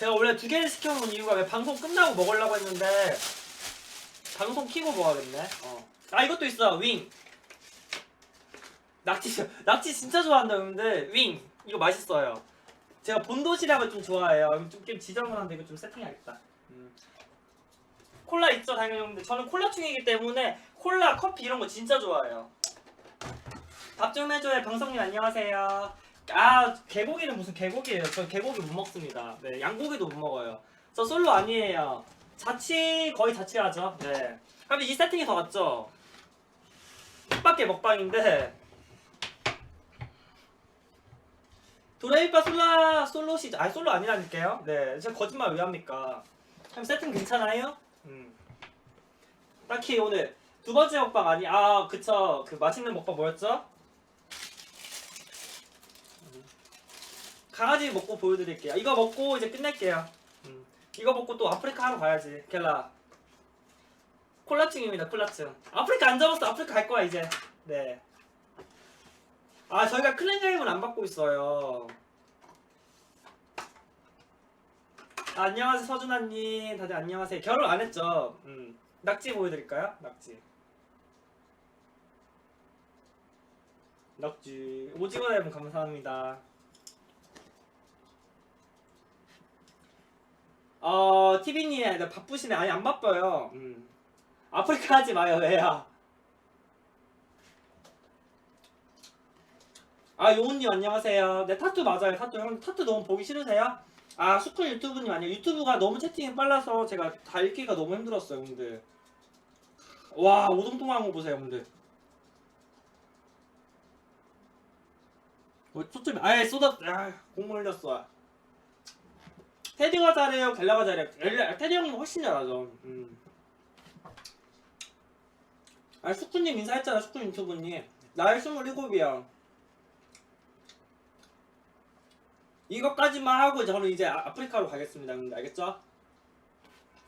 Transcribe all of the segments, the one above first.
제가 원래 두 개를 시켜놓은 이유가 왜 방송 끝나고 먹으려고 했는데 방송 키고 먹어야겠네. 어. 아 이것도 있어 윙. 낙지 낙지 진짜 좋아한다 여러분들 윙 이거 맛있어요. 제가 본도시락을 좀 좋아해요. 좀 게임 지저분한데 이거 좀 세팅해야겠다. 음. 콜라 있죠 당연히 여러분들 저는 콜라충이기 때문에 콜라 커피 이런 거 진짜 좋아해요. 밥좀 해줘요 방송님 안녕하세요. 아 개고기는 무슨 개고기예요? 저 개고기 못 먹습니다. 네 양고기도 못 먹어요. 저 솔로 아니에요. 자취 거의 자취하죠. 네. 근데 이 세팅이 더 낫죠. 뜻밖의 먹방인데 도레이빠 솔라 솔로 시 아니 솔로 아니라니까요. 네, 제가 거짓말 왜 합니까? 참 세팅 괜찮아요? 음. 딱히 오늘 두 번째 먹방 아니 아 그쵸 그 맛있는 먹방 뭐였죠? 강아지 먹고 보여드릴게요. 이거 먹고 이제 끝낼게요. 음. 이거 먹고 또 아프리카 하러 가야지. 켈라. 콜라층입니다. 콜라층. 아프리카 안 잡았어. 아프리카 갈 거야 이제. 네. 아 저희가 클랜 게임을 안 받고 있어요. 아, 안녕하세요 서준아님 다들 안녕하세요 결혼 안 했죠? 음 낙지 보여드릴까요? 낙지 낙지 오징어 여러분 감사합니다 어 티비님 네, 바쁘시네. 아니 안 바빠요. 음. 아프리카 하지 마요 왜요 아 요은님 안녕하세요. 네 타투 맞아요. 타투. 형 타투 너무 보기 싫으세요? 아 수쿨 유튜브님 아니에요. 유튜브가 너무 채팅이 빨라서 제가 다 읽기가 너무 힘들었어요 형들. 와 오동통한 거 보세요 형들. 뭐 초점이 아예 쏟았 아 공물 흘렸어 테디가 잘해요 갤라가 잘해요 갤라- 테디 형님 훨씬 잘하죠 음. 아 수쿠님 인사했잖아 수쿠 유튜브님 나이 27이야 이것까지만 하고 저는 이제 아- 아프리카로 가겠습니다. 알겠죠?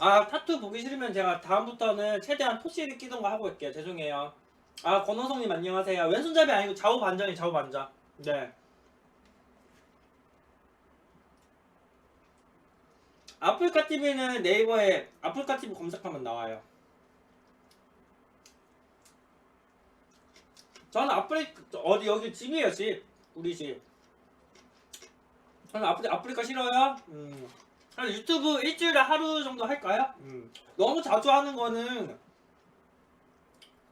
아 타투 보기 싫으면 제가 다음부터는 최대한 토시를 끼던 거 하고 올게요. 죄송해요. 아 권호성님 안녕하세요. 왼손잡이 아니고 좌우 반전이 좌우 반전. 네. 아프리카 TV는 네이버에 아프리카 TV 검색하면 나와요. 저는 아프리카 어디 여기 집이에요 집 우리 집. 저는 아프리, 아프리카 싫어요? 음. 한 유튜브 일주일에 하루 정도 할까요? 음. 너무 자주 하는 거는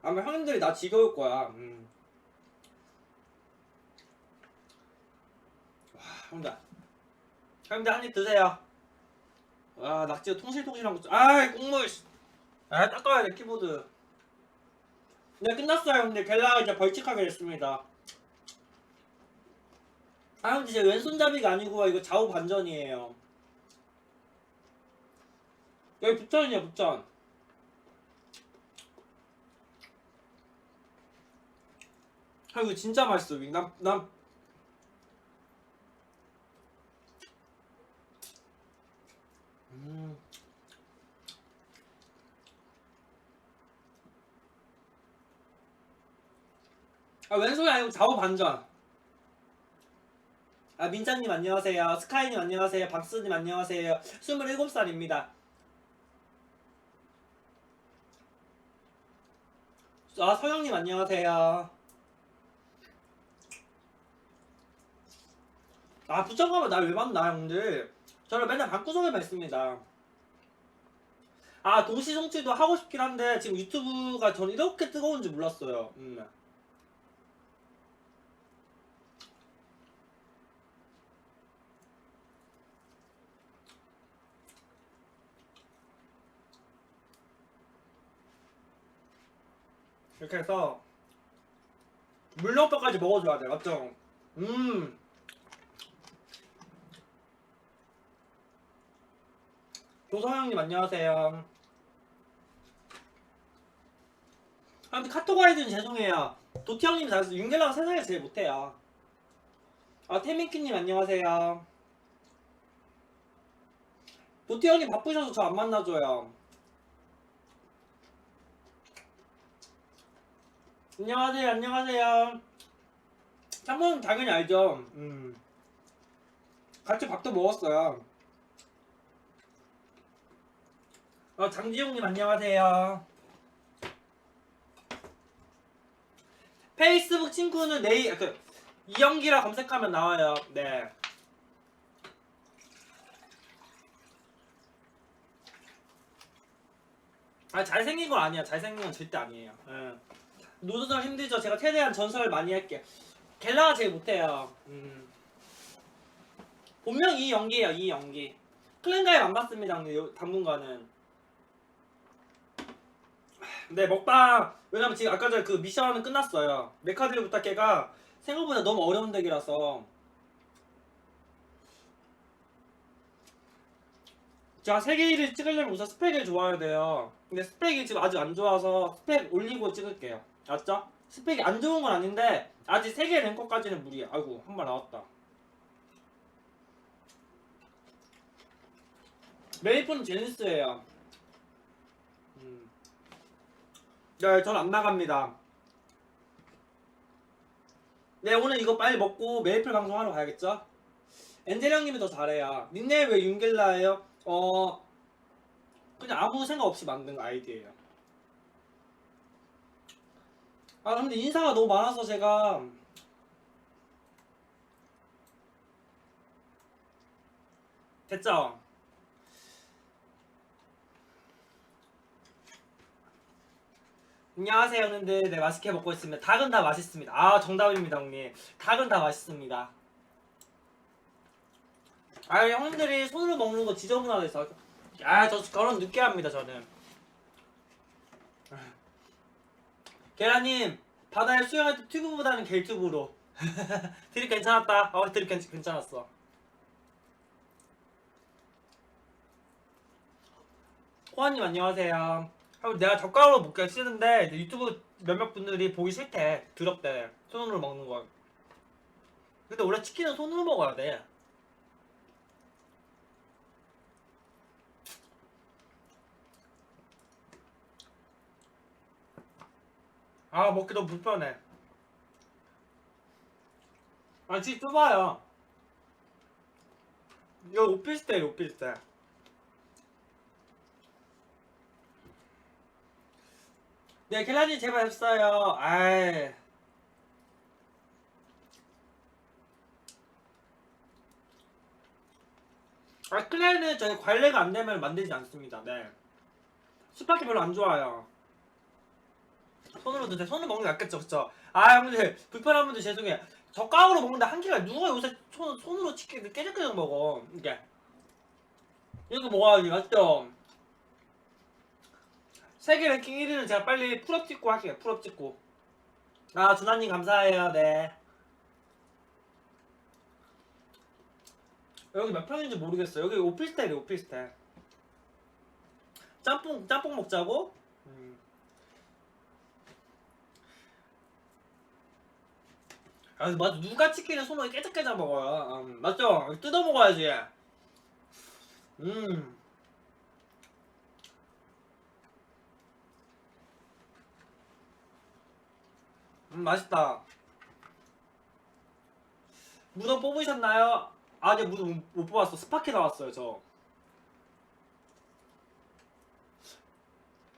아마 형님들이 나 지겨울 거야. 음. 와, 형들. 형님들 한 입 드세요. 와, 낙지가 통실통실한 거. 아, 국물. 씨. 아, 닦아야 돼, 키보드. 네, 끝났어요. 근데 갤라가 이제 벌칙하게 됐습니다. 아 근데 제 왼손잡이가 아니고 이거 좌우 반전이에요. 여기 북전이야 북전. 아 이거 진짜 맛있어 윙. 난, 난 음. 아 왼손이 아니고 좌우 반전. 아 민장님 안녕하세요. 스카이님 안녕하세요. 박스님 안녕하세요. 27살입니다. 아 서영님 안녕하세요. 아 부정하면 날왜 만나 형들? 저는 맨날 방구석에만 있습니다. 아 동시 송치도 하고 싶긴 한데 지금 유튜브가 저는 이렇게 뜨거운지 몰랐어요. 음. 이렇게 해서 물렁뼈까지 먹어줘야 돼 맞죠? 음 조성형님 안녕하세요 아 근데 카톡 아이디는 죄송해요 도티 형님 잘해서 윤길라가 세상에 제일 못해요 아 태민키님 안녕하세요 도티 형님 바쁘셔서 저 안 만나줘요 안녕하세요, 안녕하세요. 짬뽕은 당연히 알죠. 음. 같이 밥도 먹었어요. 어, 장지용님 안녕하세요. 페이스북 친구는 내일 그 이영기라 검색하면 나와요. 네. 아 잘생긴 건 아니야. 잘생긴 건 절대 아니에요. 예. 노조정 힘들죠. 제가 최대한 전설을 많이 할게. 갤라가 제일 못해요. 음. 본명 이영기예요. 이영기. 클랜가에 만났습니다. 근데 요- 당분간은. 네 먹방 왜냐면 지금 아까 전에 그 미션은 끝났어요. 메카드를 부탁해가 생각보다 너무 어려운 덱이라서 제가 세 개를 찍으려면 우선 스펙을 좋아야 돼요. 근데 스펙이 지금 아직 안 좋아서 스펙 올리고 찍을게요. 알았죠? 스펙이 안 좋은 건 아닌데 아직 세개 랭커까지는 무리야. 아이고 한발 나왔다. 메이플은 제니스예요. 음. 네, 전안 나갑니다. 네, 오늘 이거 빨리 먹고 메이플 방송하러 가야겠죠? 엔젤 형님이 더 잘해요. 닉네임 왜 윤길라예요? 어, 그냥 아무 생각 없이 만든 아이디예요. 아, 근데 인사가 너무 많아서 제가 됐죠? 안녕하세요, 형님들. 네, 맛있게 먹고 있습니다. 닭은 다 맛있습니다. 아, 정답입니다, 형님. 닭은 다 맛있습니다. 아, 형님들이 손으로 먹는 거 지저분하게서. 아, 저 결혼 늦게 합니다, 저는. 계란님, 바다에 수영할 때 튜브보다는 겔튜브로. 드립 괜찮았다. 어, 드립 괜, 괜찮았어. 호환님 안녕하세요. 내가 젓가락으로 먹기가 싫은데 유튜브 몇몇 분들이 보기 싫대. 더럽대. 손으로 먹는 거. 근데 원래 치킨은 손으로 먹어야 돼. 아 먹기 너무 불편해. 아 진짜 좁아요. 이거 오피스텔 오피스텔. 네, 켈라님 제발 했어요. 아이. 아, 클레는 저희 관리가 안 되면 만들지 않습니다. 네. 스파키 별로 안 좋아요. 손으로 드세요. 손으로 먹는 게 낫겠죠, 그쵸? 아, 형들 불편한 분들 죄송해요. 젓가락으로 먹는데 한 개가 누가 요새 손, 손으로 치킨 깨작깨작 먹어. 이게. 이거 먹어야지, 맞죠? 세계 랭킹 1위는 제가 빨리 풀업 찍고 할게요. 풀업 찍고. 아, 준하님 감사해요. 네. 여기 몇 평인지 모르겠어요. 여기 오피스텔이 오피스텔. 짬뽕 짬뽕 먹자고? 음. 아 맞아 누가 치킨을 손으로 깨작깨작 먹어요. 음, 맞죠? 뜯어 먹어야지. 음. 맛있다. 무덤 뽑으셨나요? 아직 무덤 못 뽑았어. 스파키 나왔어요 저.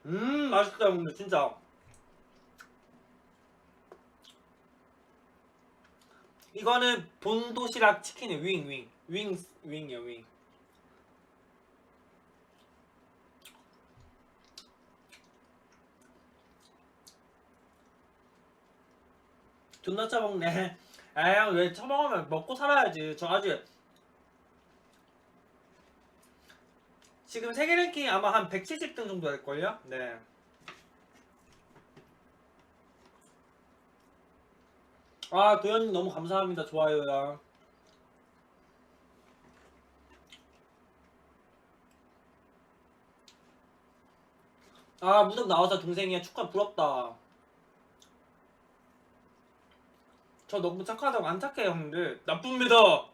음 맛있다 근데 진짜. 이거는 본도시락 치킨이 윙 윙. 윙 윙이야 윙. 존나 처먹네. 에이 왜 처먹으면 먹고 살아야지. 저 아직 지금 세계 랭킹 아마 한 170등 정도 될걸요? 네. 아 도현님 너무 감사합니다. 좋아요요. 아 무덤 나와서 동생이야 축하 부럽다. 저 너무 착하다고 안 착해요 형들 나쁩니다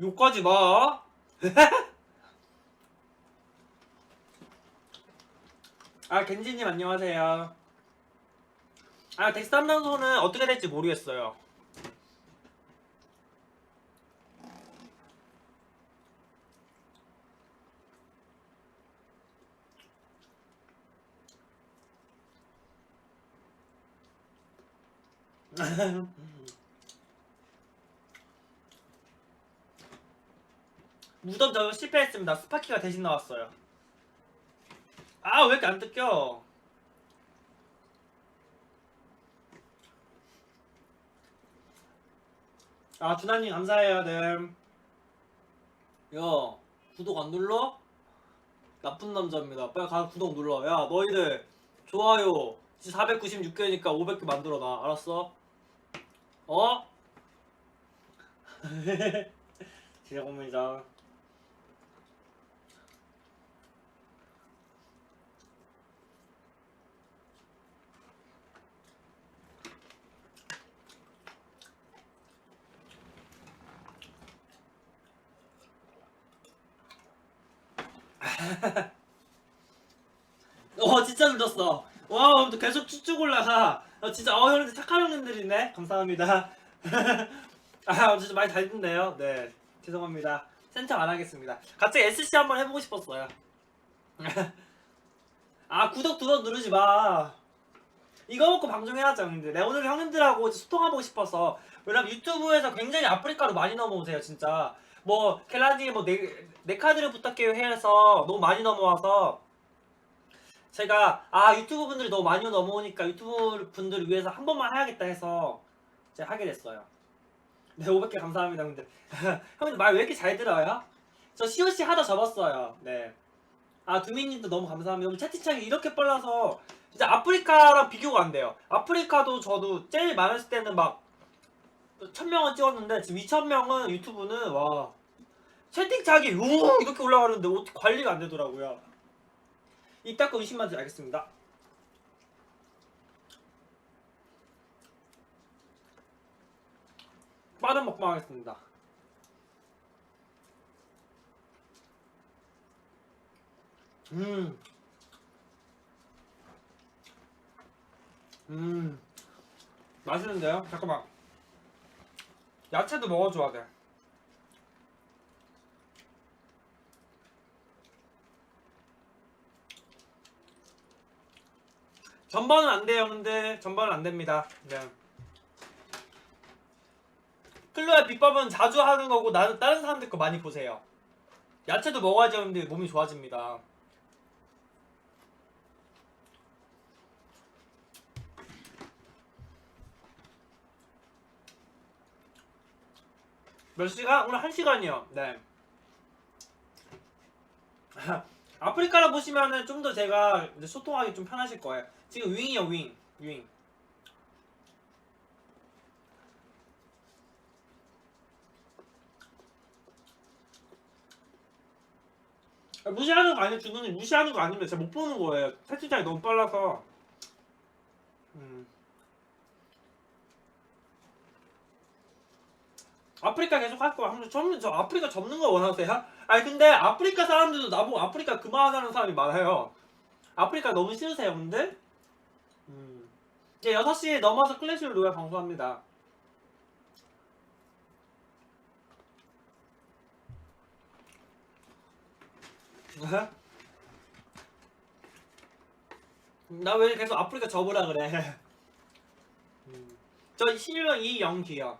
욕하지 마 아, 겐지님 안녕하세요. 아, 덱스 담당소는 어떻게 될지 모르겠어요. 무덤 저거 실패했습니다. 스파키가 대신 나왔어요. 아 왜 이렇게 안 뜯겨? 아 준하님 감사해요. 네. 야 구독 안 눌러? 나쁜 남자입니다. 빨리 가서 구독 눌러. 야 너희들 좋아요. 지금 496개니까 500개 만들어 놔. 알았어? 어? 지려봅니다. 어 진짜 늦었어. 와 계속 쭉쭉 올라가. 어, 진짜 어 형님들 착한 형님들이네. 감사합니다. 아 진짜 많이 달던데요. 네 죄송합니다. 센터 안 하겠습니다. 갑자기 SC 한번 해보고 싶었어요. 아 구독 두 번 누르지 마. 이거 먹고 방송해야죠 형님들. 네 오늘 형님들하고 소통하고 싶어서 왜냐면 유튜브에서 굉장히 아프리카로 많이 넘어오세요 진짜. 뭐 켈라디 뭐내 내 카드를 부탁해요 해서 너무 많이 넘어와서 제가 아 유튜브 분들이 너무 많이 넘어오니까 유튜브 분들을 위해서 한 번만 해야겠다 해서 제가 하게 됐어요. 네 500개 감사합니다 근데 형님 말 왜 이렇게 잘 들어요? 저 COC 하다 접었어요. 네. 아 두민님도 너무 감사합니다. 채팅창이 이렇게 빨라서 진짜 아프리카랑 비교가 안 돼요. 아프리카도 저도 제일 많았을 때는 막 1000명은 찍었는데 지금 2000명은 유튜브는 와 채팅창이 우 이렇게 올라가는데 관리가 안 되더라고요. 입 닦고 의심만 알겠습니다. 빠른 먹방 하겠습니다. 음. 음. 맛있는데요? 잠깐만. 야채도 먹어줘야 돼. 전반은 안 돼요, 근데 전반은 안 됩니다. 네. 클로의 비법은 자주 하는 거고 나는 다른 사람들 거 많이 보세요. 야채도 먹어야지 하는데 몸이 좋아집니다. 몇 시간? 오늘 한 시간이요. 네. 아프리카라 보시면은 좀 더 제가 소통하기 좀 편하실 거예요. 지금 윙이요, 윙. 윙. 아, 무시하는 거 아니에요, 주누님. 무시하는 거 아닙니다. 제가 못 보는 거예요. 채팅창이 너무 빨라서. 음. 아프리카 계속 할 거야. 저는 저 아프리카 접는 거 원하세요? 아니 근데 아프리카 사람들도 나보고 아프리카 그만하자는 사람이 많아요. 아프리카 너무 싫으세요, 근데? 음. 이제 6시에 넘어서 클래시를 노래 방송합니다. 나 왜 계속 아프리카 접으라 그래? 음. 저 실명 이영기요.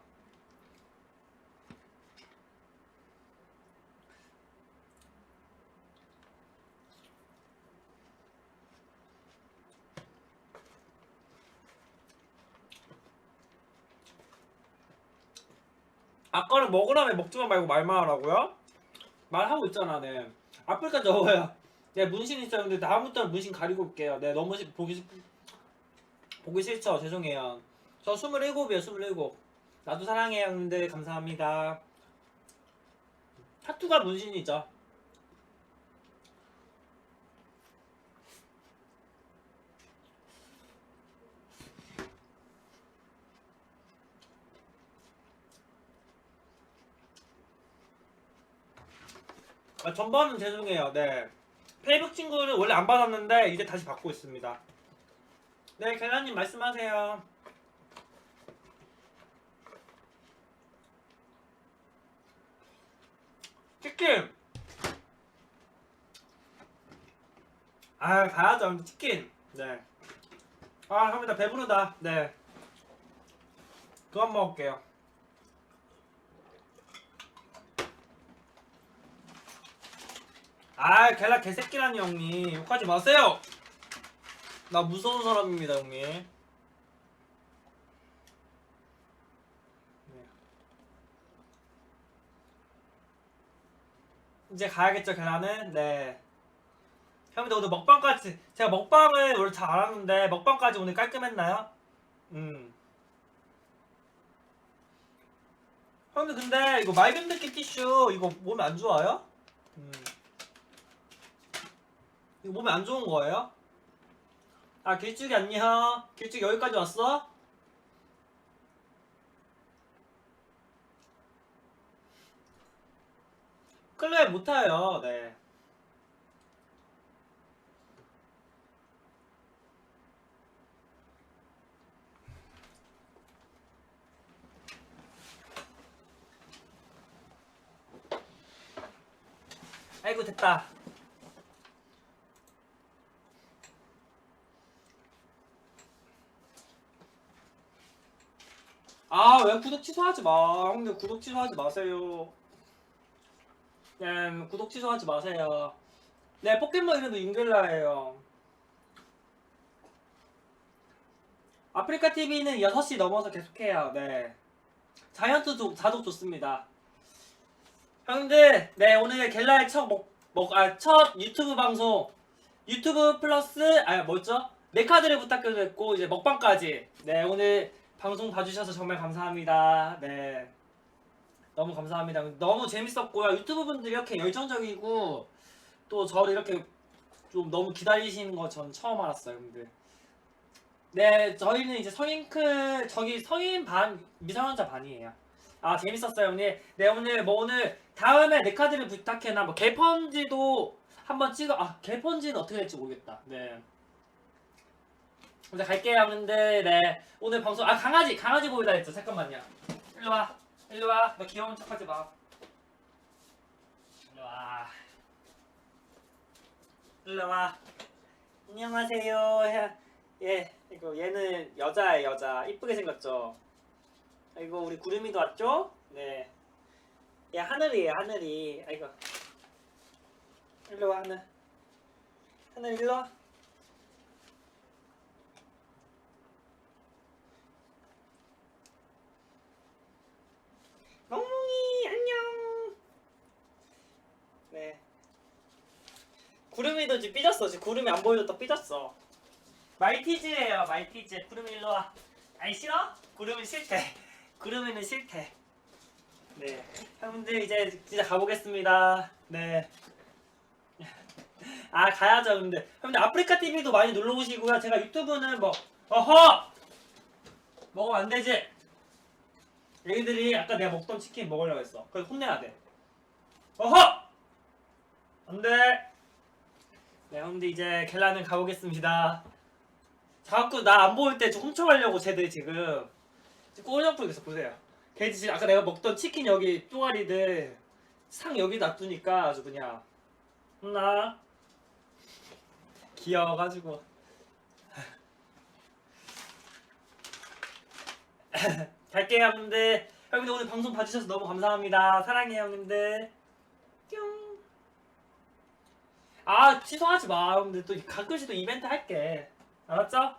아까는 먹으라면 먹지마 말고 말만 하라고요? 말하고 있잖아, 네. 아프리카 적어요. 네, 문신 있어요. 근데 다음부터는 문신 가리고 올게요. 네, 너무 싫- 보기 싫, 보기 싫죠. 죄송해요. 저 27이에요, 27. 나도 사랑해요. 근데 감사합니다. 타투가 문신이죠. 아, 전반은 죄송해요. 네. 페이북 친구를 원래 안 받았는데 이제 다시 받고 있습니다. 네, 계란님 말씀하세요. 치킨. 아, 가야죠. 치킨. 네. 아, 나 배부르다. 네. 그만 먹을게요. 아, 갤라 개새끼라니 형님. 욕하지 마세요. 나 무서운 사람입니다, 형님. 네. 이제 가야겠죠, 갤라는? 네. 형님들 오늘 먹방까지 제가 먹방을 원래 잘 안 하는데 먹방까지 오늘 깔끔했나요? 음. 형님들 근데 이거 맑은 느낌 티슈 이거 몸에 안 좋아요? 음. 이거 몸에 안 좋은 거예요? 아 길쭉이 안녕 길쭉 여기까지 왔어? 클레 못 타요 네 아이고 됐다 아 왜 구독 취소하지 마. 형들 구독 취소하지 마세요. 네 구독 취소하지 마세요. 네 포켓몬 이름도 잉글라예요. 아프리카 TV는 6시 넘어서 계속해요. 네. 자이언트 도 자독 좋습니다. 형님들 네 오늘 갤라의 첫, 먹, 먹, 아, 첫 유튜브 방송. 유튜브 플러스 아 뭐였죠? 메카드를 부탁드렸고 이제 먹방까지. 네 오늘 방송 봐주셔서 정말 감사합니다. 네. 너무 감사합니다. 너무 재밌었고요. 유튜브 분들이 이렇게 열정적이고 또 저를 이렇게 좀 너무 기다리시는 거 전 처음 알았어요 형님들. 네 저희는 이제 성인 클 저기 성인 반 미성년자 반이에요. 아 재밌었어요 형님. 네 오늘 뭐 오늘 다음에 내 카드를 부탁해나 뭐 개펀지도 한번 찍어 아 개펀지는 어떻게 될지 모르겠다. 네 이제 갈게요 형님들 네 오늘 방송 아 강아지 강아지 보이다 했죠 잠깐만요 일로 와 일로 와너 귀여운 척하지 마 일로 와 일로 와 안녕하세요 예, 예 이거 얘는 여자예요 여자 이쁘게 생겼죠 아이고 우리 구름이도 왔죠? 네. 얘 하늘이에요 하늘이. 아이고. 일로 와 하늘. 하늘 일로 와. 멍멍이 안녕. 네. 구름이도 지금 삐졌어. 지금 구름이 안 보여줬다 삐졌어. 말티즈예요 말티즈. 구름이 일로 와. 아니 싫어? 구름이 싫대. 구름이는 싫대. 네. 형님들 이제 진짜 가보겠습니다. 네. 아 가야죠 근데 형님들 아프리카 TV도 많이 놀러 오시고요. 제가 유튜브는 뭐 어허 먹으면 안 되지. 얘들이 아까 내가 먹던 치킨 먹으려고 했어. 그래서 혼내야 돼. 어허 안 돼. 네 형님들 이제 켈라는 가보겠습니다. 자꾸 나 안 보일 때좀 훔쳐가려고 쟤들 지금. 꼬정부에서 보세요. 걔 지금 아까 내가 먹던 치킨 여기 쪼가리들 상 여기 놔두니까 아주 그냥. 혼나? 귀여워가지고. 갈게요 형님들. 형님들 오늘 방송 봐주셔서 너무 감사합니다. 사랑해요 형님들. 뿅. 아 취소하지 마 형님들 또 가끔씩 또 이벤트 할게 알았죠?